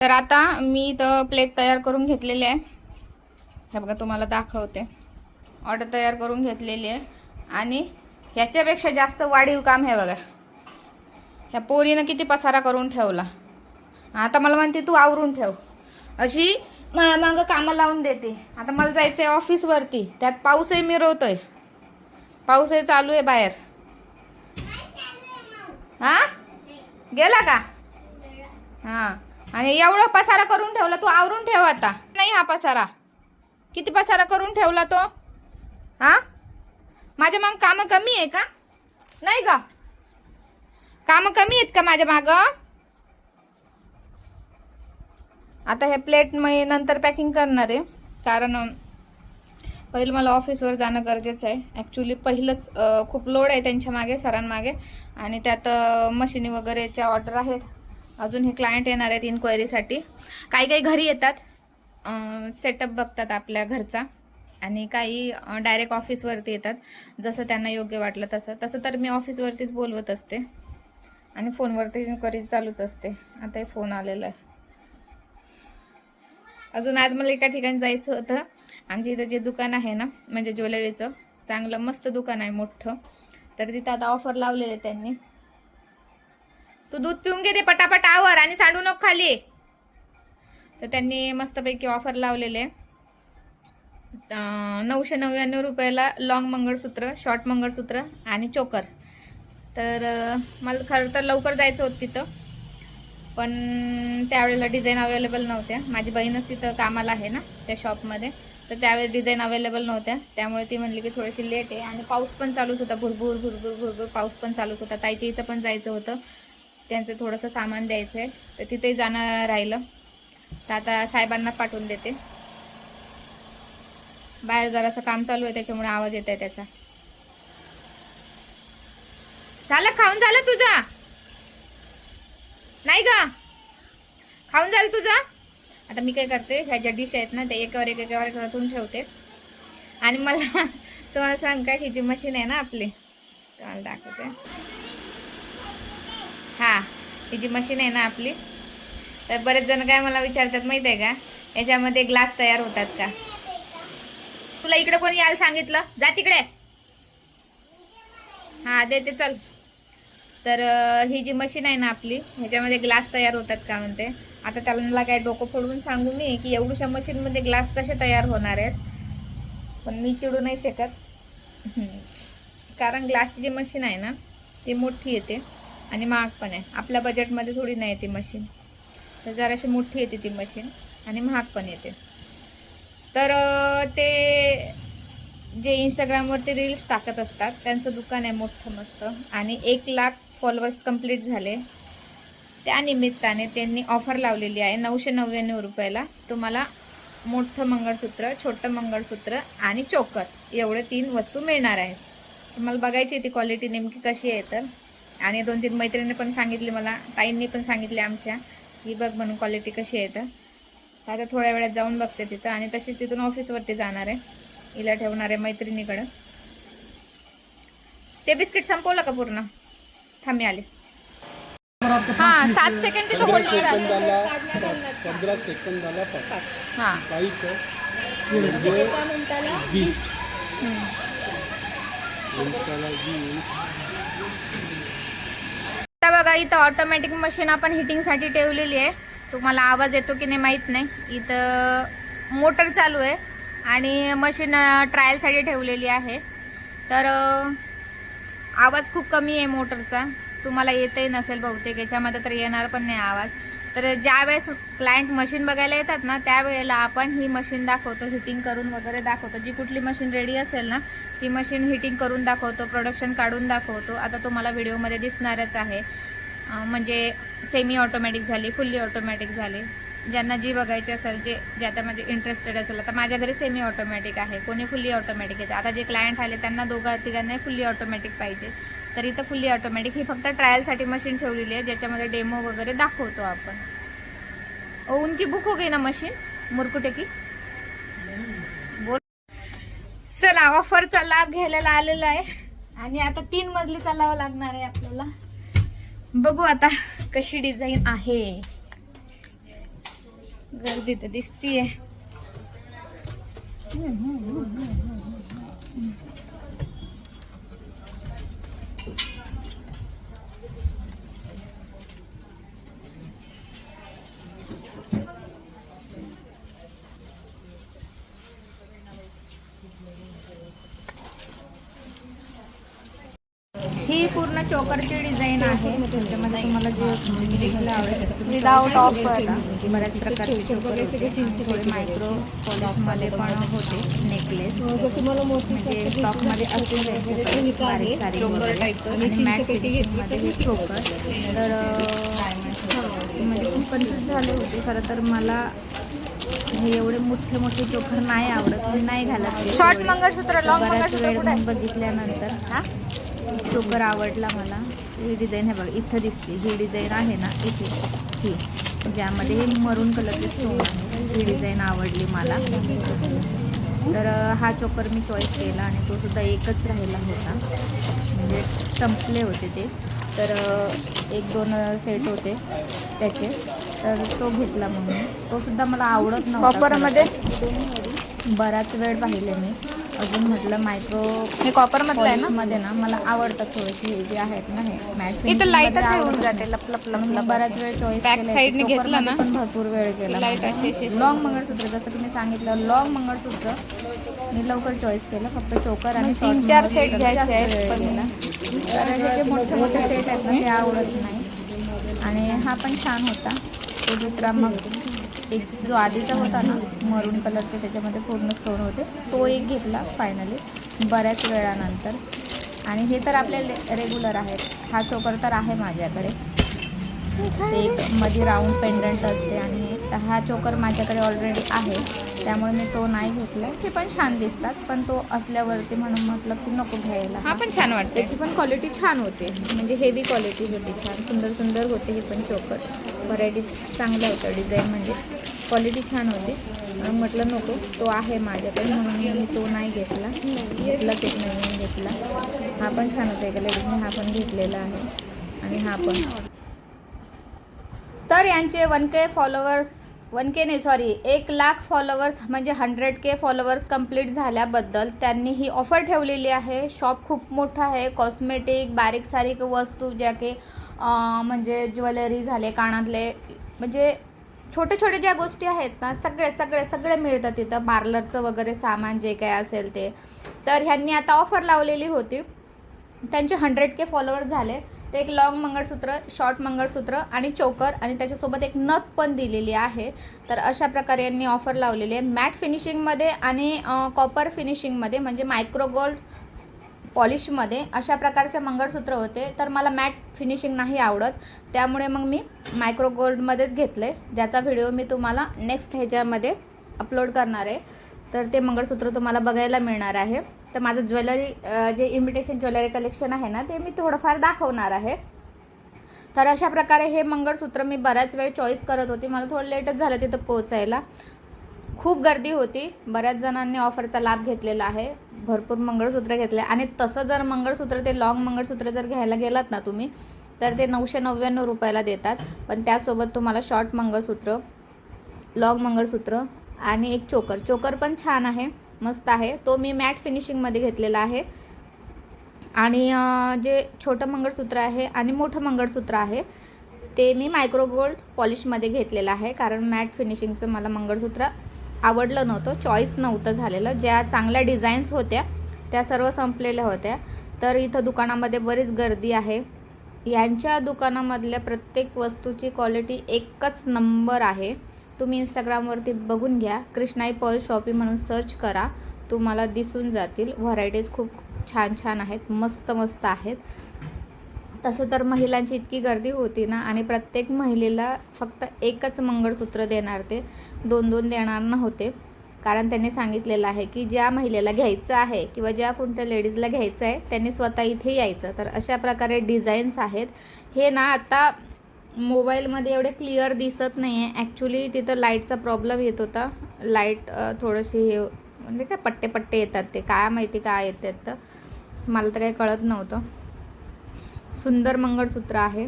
तर आता मी इथं प्लेट तयार करून घेतलेली आहे. हे बघा तुम्हाला दाखवते. ऑर्डर तयार करून घेतलेली आहे. आणि ह्याच्यापेक्षा जास्त वाढीव काम हे बघा. ह्या पोरीनं किती पसारा करून ठेवला. आता मला म्हणते तू आवरून ठेव. अशी मग मागं कामं लावून देते. आता मला जायचं आहे ऑफिसवरती त्यात पाऊसही मिरवतोय. पाऊसही चालू आहे बाहेर. हा? गेला का? हा. आणि एवढं पसारा करून ठेवला तू आवरून ठेव आता. नाही हा पसारा. किती पसारा करून ठेवला तो? हा? माझ्या मग काम कमी आहे का? नाही का काम कमी आहेत का माझ्या माग? आता हे प्लेट मी नंतर पॅकिंग करणार आहे. कारण पहिलं मला ऑफिसवर जाणं गरजेचं आहे. ॲक्च्युली पहिलंच खूप लोड आहे त्यांच्या मागे सरांमागे. आणि त्यात मशिनी वगैरेच्या ऑर्डर आहेत. अजून हे क्लायंट येणार आहेत इन्क्वायरीसाठी काही काही घरी येतात. सेटअप बघतात आपल्या घरचा. आणि काही डायरेक्ट ऑफिसवरती येतात. जसं त्यांना योग्य वाटलं तसं. तसं तर मी ऑफिसवरतीच बोलवत असते. आणि फोनवरती इन्क्वायरी चालूच असते. आता हे फोन आलेला आहे. अजून आज मला एका ठिकाणी जायचं होतं. आमच्या इथं जे दुकान आहे ना म्हणजे ज्वेलरीचं चांगलं मस्त दुकान आहे मोठं. तर तिथं आता ऑफर लावलेलं आहे त्यांनी. तू दूध पिऊन घे ते पटापट आवर आणि सांडू नको खाली. तर त्यांनी मस्तपैकी ऑफर लावलेले. नऊशे नव्याण्णव रुपयाला लॉंग मंगळसूत्र शॉर्ट मंगळसूत्र आणि चोकर तर मला खरं तर लवकर जायचं होतं तिथं. पण त्यावेळेला डिझाईन अवेलेबल नव्हत्या. माझी बहीणच तिथं कामाला आहे ना त्या शॉपमध्ये तर त्यावेळेस डिझाईन अवेलेबल नव्हत्या. त्यामुळे ती म्हणली की थोडीशी लेट आहे. आणि पाऊस पण चालूच होता. भुरभुर भुरभुर भुरभुर पाऊस पण चालूच होता. ताईच्या इथं पण जायचं होतं. त्यांचं थोडंसं सामान द्यायचं आहे तर तिथेही जाणं राहिलं. तर आता साहेबांना पाठवून देते. बाहेर जरासं काम चालू आहे त्याच्यामुळे आवाज येत आहे त्याचा. झालं खाऊन झालं तुझा? नाही ग. खाऊन झालं तुझं? आता मी काय करते ह्या ज्या डिश आहेत ना त्या एकावर एक एकावर एक रचून ठेवते. आणि मला तुम्हाला सांग का ही जी मशीन आहे ना आपली तुम्हाला दाखवते. हा ही जी मशीन आहे ना आपली तर बरेच जण काय मला विचारतात माहीत आहे का? याच्यामध्ये ग्लास तयार होतात का? तुला इकडे कोणी यायला सांगितलं? जा तिकडे. हा देते चल. तर ही जी मशीन आहे ना आपली ह्याच्यामध्ये ग्लास तयार होतात का म्हणते? आता त्याला मला काय डोकं फोडून सांगू मी की एवढ्याशा मशीनमध्ये ग्लास कसे तयार होणार आहेत. पण मी चिडू नाही शकत. कारण ग्लासची जी मशीन आहे ना ती मोठी येते. आणि महाग पण आहे. आपल्या बजेटमध्ये थोडी नाही येते मशीन तर जराशी मोठी येते ती मशीन आणि महाग पण येते. तर ते जे इंस्टाग्रामवरती रील्स टाकत असतात त्यांचं दुकान आहे मोठं मस्त. आणि एक लाख फॉलोअर्स कंप्लीट झाले. त्या निमित्ताने त्यांनी ऑफर लावलेली आहे नऊशे नव्याण्णव रुपयाला. तुम्हाला मोठं मंगळसूत्र छोटं मंगळसूत्र आणि चोकर एवढे तीन वस्तू मिळणार आहेत. तुम्हाला बघायची ती क्वालिटी नेमकी कशी आहे तर. आणि दोन तीन मैत्रिणी पण सांगितली मला ताईंनी पण सांगितले आमच्या की बघ म्हणून क्वालिटी कशी आहे तर आता थोड्या वेळात जाऊन बघते तिथं आणि तशीच तिथून ऑफिसवरती जाणार आहे हिला ठेवणार आहे मैत्रिणीकडं. ते बिस्किट संपवलं का पूर्ण? थांबी आले. हा सात सेकंड तिथं होल्ड पंधरा सेकंद झाला हा. वीस. आता बघा इथं ऑटोमॅटिक मशीन आपण हिटिंगसाठी ठेवलेली आहे. तुम्हाला आवाज येतो की नाही माहीत नाही. इथं मोटर चालू आहे आणि मशीन ट्रायलसाठी ठेवलेली आहे. तर आवाज खूप कमी आहे मोटरचा तुम्हाला येतही नसेल बहुतेक याच्यामध्ये तर येणार पण नाही आवाज. तर ज्यावेळेस क्लायंट मशीन बघायला येतात ना त्यावेळेला आपण ही मशीन दाखवतो हिटिंग करून वगैरे दाखवतो. जी कुठली मशीन रेडी असेल ना ती मशीन हिटिंग करून दाखवतो प्रोडक्शन काढून दाखवतो. आता तुम्हाला व्हिडिओमध्ये दिसणारच आहे. म्हणजे सेमी ऑटोमॅटिक झाली फुल्ली ऑटोमॅटिक झाली. ज्यांना जी बघायची असेल जे ज्याच्यामध्ये इंटरेस्टेड म्हणजे असेल आता माझ्या घरी सेमी ऑटोमॅटिक आहे. कोणी फुल्ली ऑटोमॅटिक येते. आता जे क्लायंट आले त्यांना दोघा तिघांना फुल्ली ऑटोमॅटिक पाहिजे. तर इथं फुल्ली ऑटोमॅटिक ही फक्त ट्रायलसाठी मशीन ठेवलेली आहे ज्याच्यामध्ये डेमो वगैरे दाखवतो आपण. और उनकी बुक हो गई ना मशीन मुरकुटे की? बोल. चला ऑफरचा लाभ घ्यायला आलेला आहे. आणि आता तीन मजली चालावं लागणार आहे आपल्याला. बघू आता कशी डिझाईन आहे. गर्दी तर दिसतीये. ही पूर्ण चोकरची डिझाईन आहे. त्याच्यामध्ये तुम्हाला जे देखील आवडेल विदाउट ऑफर बऱ्याच प्रकारचे मायक्रो पॉलिशमध्ये पण होते नेकलेस म्हणजे स्टॉकमध्ये असते. आणि मॅट हे चोकर. तर म्हणजे खूप कन्फ्युज झाले होते खरं तर मला हे एवढे मोठे मोठे चोखर नाही आवडत नाही घालत शॉर्ट मंगळसूत्र लॉंग मंगळसूत्र बघितल्यानंतर हा? चोकर आवडला मला. ही डिझाईन हे बघा इथं दिसते. ही डिझाईन आहे ना इथे. ही. ज्यामध्ये हे मरून कलरचे स्टोन आहे. ही डिझाईन आवडली मला. तर हा चोकर मी चॉईस केला आणि तो सुद्धा एकच राहिला होता. म्हणजे संपले होते ते. तर एक दोन सेट होते त्याचे. तर तो घेतला मग मी तो सुद्धा मला आवडत नव्हता. कॉपरमध्ये? बराच वेळ पाहिले मी. अजून म्हटलं मायक्रो हे कॉपर मधलं आहे ना? मध्ये ना मला आवडतं थोडेसे हे जे आहेत ना हे मॅट इथं लाईटच होऊन जाते लप लप लप मी बराच वेळ चॉईस Back side ने घेतलं ना? पण भरपूर वेळ केला Light अशी-. लॉंग मंगळसूत्र जसं की मी सांगितलं लॉंग मंगळसूत्र मी लवकर चॉईस केलं. फक्त चोकर आणि तीन चार set घ्यायचे आहेत, पण- गेला. जे मोठे मोठे सेट आहेत ना ते आवडत नाही. आणि हा पण छान होता. तो दुसरा मग एक जो आधीचा होता ना मरून कलरचे त्याच्यामध्ये पूर्ण स्टोन होते तो एक घेतला फायनली बऱ्याच वेळानंतर. आणि हे तर आपले रेग्युलर आहेत. हा चोकर तर आहे माझ्याकडे. ते एक मध्ये राऊंड पेंडंट असते आणि हा चोकर माझ्याकडे ऑलरेडी आहे. त्यामुळे मी तो नाही घेतला ते पण छान दिसतात पण तो असल्यावरती म्हणून म्हटलं की नको घ्यायला. हा पण छान वाटते त्याची पण क्वालिटी छान होते. म्हणजे हेवी क्वालिटी होती छान. सुंदर सुंदर होते हे पण चोकर व्हरायटी चांगलं होतं डिझाईन म्हणजे. क्वालिटी छान होती. म्हणून म्हटलं नको तो आहे माझ्याकडे. म्हणून मी तो नाही घेतला. घेतलाच एक नवीन घेतला. हा पण छान होता. एका लेडीजने हा पण घेतलेला आहे. आणि हा पण. तर यांचे one K followers one K नाही सॉरी एक लाख फॉलोअर्स म्हणजे हंड्रेड के फॉलोअर्स कंप्लीट झाल्याबद्दल त्यांनी ही ऑफर ठेवलेली आहे. शॉप खूप मोठं आहे कॉस्मेटिक बारीक सारीक वस्तू ज्या की म्हणजे ज्वेलरी झाले कानातले म्हणजे छोटे छोटे ज्या गोष्टी आहेत ना सगळे सगळे सगळे मिळतात तिथं. पार्लरचं वगैरे सामान जे काय असेल ते. तर ह्यांनी आता ऑफर लावलेली होती. त्यांचे हंड्रेड के फॉलोअर्स झाले. ते एक लॉंग मंगळसूत्र शॉर्ट मंगळसूत्र आणि चोकर आणि त्याच्यासोबत एक नथ पण दिलेली आहे. तर अशा प्रकारे यांनी ऑफर लावलेली आहे. मॅट फिनिशिंगमध्ये आणि कॉपर फिनिशिंगमध्ये म्हणजे मायक्रो गोल्ड पॉलिशमध्ये अशा प्रकारचे मंगळसूत्र होते. तर मला मॅट फिनिशिंग नाही आवडत. त्यामुळे मग मी मायक्रो गोल्डमध्येच घेतले. ज्याचा व्हिडिओ मी तुम्हाला नेक्स्ट ह्याच्यामध्ये अपलोड करणार आहे. तर ते मंगळसूत्र तुम्हाला बघायला मिळणार आहे. तर माझं ज्वेलरी जे इमिटेशन ज्वेलरी कलेक्शन आहे ना ते मी थोडंफार दाखवणार आहे. तर अशा प्रकारे हे मंगळसूत्र मी बऱ्याच वेळ चॉईस करत होती. मला थोडं लेटच झालं तिथं पोहोचायला. खूप गर्दी होती. बऱ्याच जणांनी ऑफरचा लाभ घेतलेला आहे. भरपूर मंगळसूत्र घेतले. आणि तसं जर मंगळसूत्र ते लॉंग मंगळसूत्र जर घ्यायला गेलात ना तुम्ही तर ते नऊशे नव्याण्णव रुपयाला देतात. पण त्यासोबत तुम्हाला शॉर्ट मंगळसूत्र लॉंग मंगळसूत्र आणि एक चोकर चोकर पण छान आहे. मस्त आहे. तो मी मॅट फिनिशिंगमध्ये घेतलेला आहे. आणि जे छोटं मंगळसूत्र आहे आणि मोठं मंगळसूत्र आहे ते मी मायक्रो गोल्ड पॉलिशमध्ये घेतलेलं आहे. कारण मॅट फिनिशिंगचं मला मंगळसूत्र आवडलं नव्हतं. चॉईस नव्हतं झालेलं. ज्या चांगल्या डिझाईन्स होत्या त्या सर्व संपलेल्या होत्या. तर इथं दुकानामध्ये बरीच गर्दी आहे. यांच्या दुकानामधल्या प्रत्येक वस्तूची क्वालिटी एकच नंबर आहे. तुम्ही इंस्टाग्रामवरती बघून घ्या. कृष्णाई पर्ल शॉपी म्हणून सर्च करा. तुम्हाला दिसून जातील. व्हरायटीज खूप छान छान आहेत. मस्त मस्त आहेत. तसं तर महिलांची इतकी गर्दी होती ना आणि प्रत्येक महिलेला फक्त एकच मंगळसूत्र देणार ते. दोन दोन देणार नव्हते. कारण त्यांनी सांगितलेलं आहे की ज्या महिलेला घ्यायचं आहे किंवा ज्या कोणत्या लेडीजला घ्यायचं आहे त्यांनी स्वतः इथे यायचं. तर अशा प्रकारे डिझाईन्स आहेत. हे ना आता मोबाईलमध्ये एवढे क्लिअर दिसत नाही आहे ॲक्च्युली तिथं लाईटचा प्रॉब्लेम येत होता. लाइट थोडीशी हे म्हणजे काय पट्टे पट्टे येतात ते. काय माहिती काय येतात तर. मला तर काही कळत नव्हतं. सुंदर मंगळसूत्र आहे.